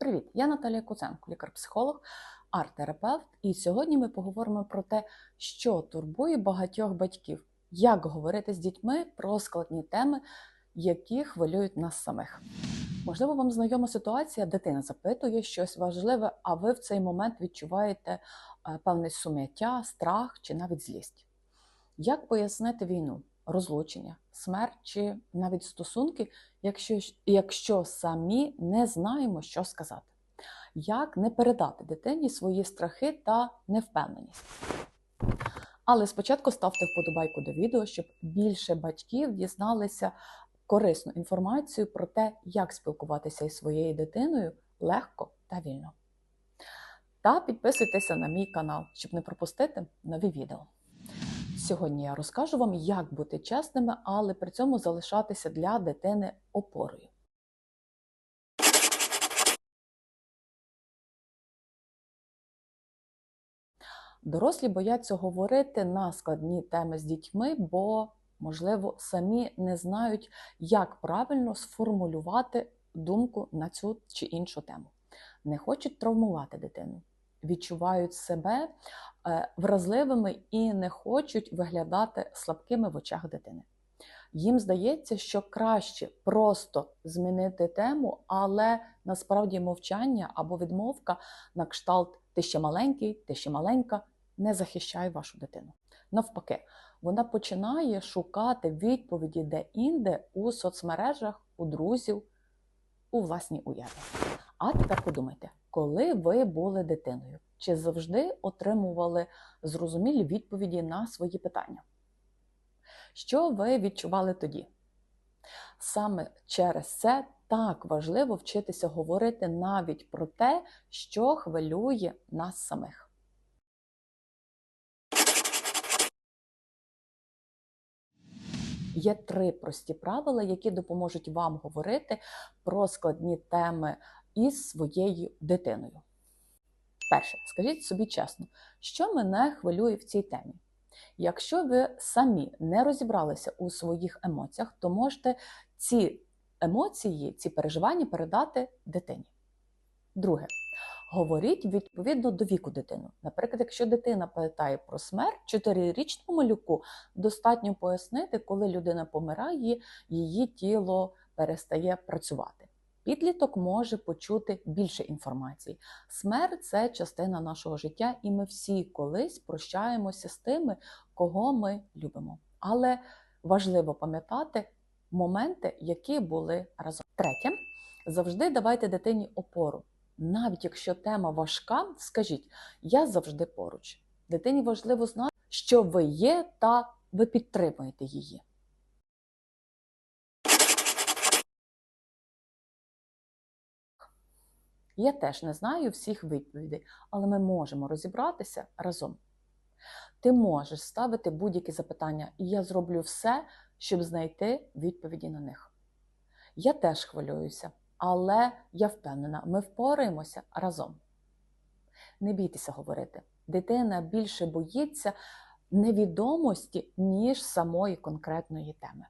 Привіт, я Наталія Куценко, лікар-психолог, арт-терапевт. І сьогодні ми поговоримо про те, що турбує багатьох батьків, як говорити з дітьми про складні теми, які хвилюють нас самих. Можливо, вам знайома ситуація, дитина запитує щось важливе, а ви в цей момент відчуваєте е, певне сум'яття, страх чи навіть злість. Як пояснити війну, розлучення, смерть чи навіть стосунки, якщо, якщо самі не знаємо, що сказати? Як не передати дитині свої страхи та невпевненість? Але спочатку ставте вподобайку до відео, щоб більше батьків дізналися корисну інформацію про те, як спілкуватися із своєю дитиною легко та вільно. Та підписуйтеся на мій канал, щоб не пропустити нові відео. Сьогодні я розкажу вам, як бути чесними, але при цьому залишатися для дитини опорою. Дорослі бояться говорити на складні теми з дітьми, бо, можливо, самі не знають, як правильно сформулювати думку на цю чи іншу тему. Не хочуть травмувати дитину, відчувають себе е, вразливими і не хочуть виглядати слабкими в очах дитини. Їм здається, що краще просто змінити тему, але насправді мовчання або відмовка на кшталт ти ще маленький, ти ще маленька не захищає вашу дитину. Навпаки, вона починає шукати відповіді де-інде у соцмережах, у друзів, у власній уяві. А тепер подумайте, коли ви були дитиною, чи завжди отримували зрозумілі відповіді на свої питання? Що ви відчували тоді? Саме через це так важливо вчитися говорити навіть про те, що хвилює нас самих. Є три прості правила, які допоможуть вам говорити про складні теми із своєю дитиною. Перше, скажіть собі чесно, що мене хвилює в цій темі. Якщо ви самі не розібралися у своїх емоціях, то можете ці емоції, ці переживання передати дитині. Друге, говоріть відповідно до віку дитини. Наприклад, якщо дитина питає про смерть, чотирирічному малюку достатньо пояснити, коли людина помирає, її тіло перестає працювати. Підліток може почути більше інформації. Смерть це частина нашого життя, і ми всі колись прощаємося з тими, кого ми любимо. Але важливо пам'ятати моменти, які були разом. Третє, завжди давайте дитині опору. Навіть якщо тема важка, скажіть, я завжди поруч. Дитині важливо знати, що ви є, та ви підтримуєте її. Я теж не знаю всіх відповідей, але ми можемо розібратися разом. Ти можеш ставити будь-які запитання, і я зроблю все, щоб знайти відповіді на них. Я теж хвилююся, але я впевнена, ми впораємося разом. Не бійтеся говорити. Дитина більше боїться невідомості, ніж самої конкретної теми.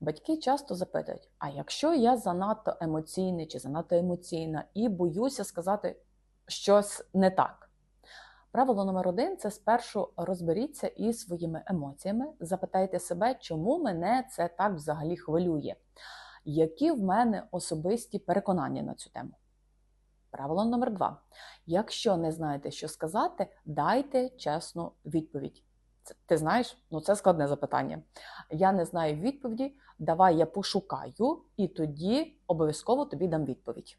Батьки часто запитують: а якщо я занадто емоційний чи занадто емоційна і боюся сказати щось не так? Правило номер один це спершу розберіться із своїми емоціями, запитайте себе, чому мене це так взагалі хвилює, які в мене особисті переконання на цю тему. Правило номер два. Якщо не знаєте, що сказати, дайте чесну відповідь. Ти знаєш, ну це складне запитання. Я не знаю відповіді. Давай я пошукаю, і тоді обов'язково тобі дам відповідь.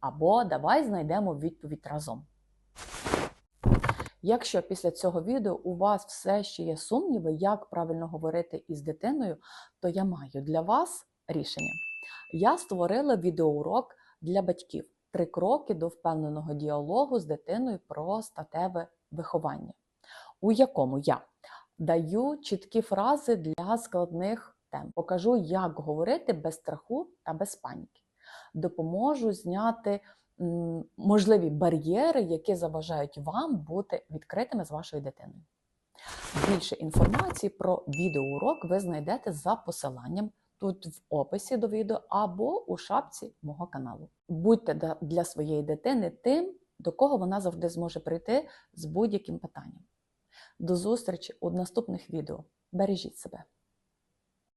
Або давай знайдемо відповідь разом. Якщо після цього відео у вас все ще є сумніви, як правильно говорити із дитиною, то я маю для вас рішення. Я створила відеоурок для батьків три кроки до впевненого діалогу з дитиною про статеве виховання у якому я даю чіткі фрази для складних тем. Покажу, як говорити без страху та без паніки. Допоможу зняти можливі бар'єри, які заважають вам бути відкритими з вашою дитиною. Більше інформації про відеоурок ви знайдете за посиланням тут в описі до відео або у шапці мого каналу. Будьте для своєї дитини тим, до кого вона завжди зможе прийти з будь-яким питанням. До зустрічі у наступних відео. Бережіть себе!